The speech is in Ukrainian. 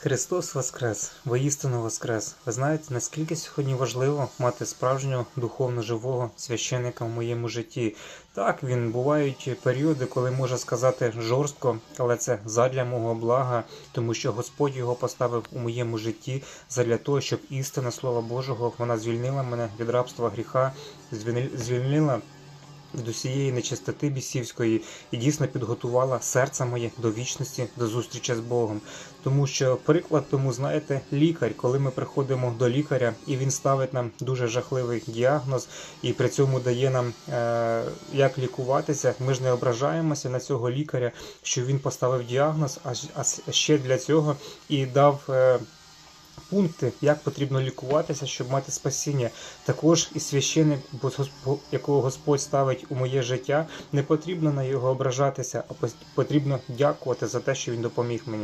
Христос Воскрес, воістину Воскрес. Ви знаєте, наскільки сьогодні важливо мати справжнього духовно живого священика в моєму житті. Так, він бувають періоди, коли може сказати жорстко, але це задля мого блага, тому що Господь його поставив у моєму житті задля того, щоб істина Слова Божого вона звільнила мене від рабства гріха, звільни- звільнила від усієї нечистоти бісівської і дійсно підготувала серце моє до вічності, до зустрічі з Богом. Тому що приклад тому, знаєте, лікар, коли ми приходимо до лікаря, і він ставить нам дуже жахливий діагноз, і при цьому дає нам е, як лікуватися. Ми ж не ображаємося на цього лікаря, що він поставив діагноз, а ще для цього і дав. Е, Пункти, як потрібно лікуватися, щоб мати спасіння. Також і священник, якого Господь ставить у моє життя, не потрібно на його ображатися, а потрібно дякувати за те, що він допоміг мені.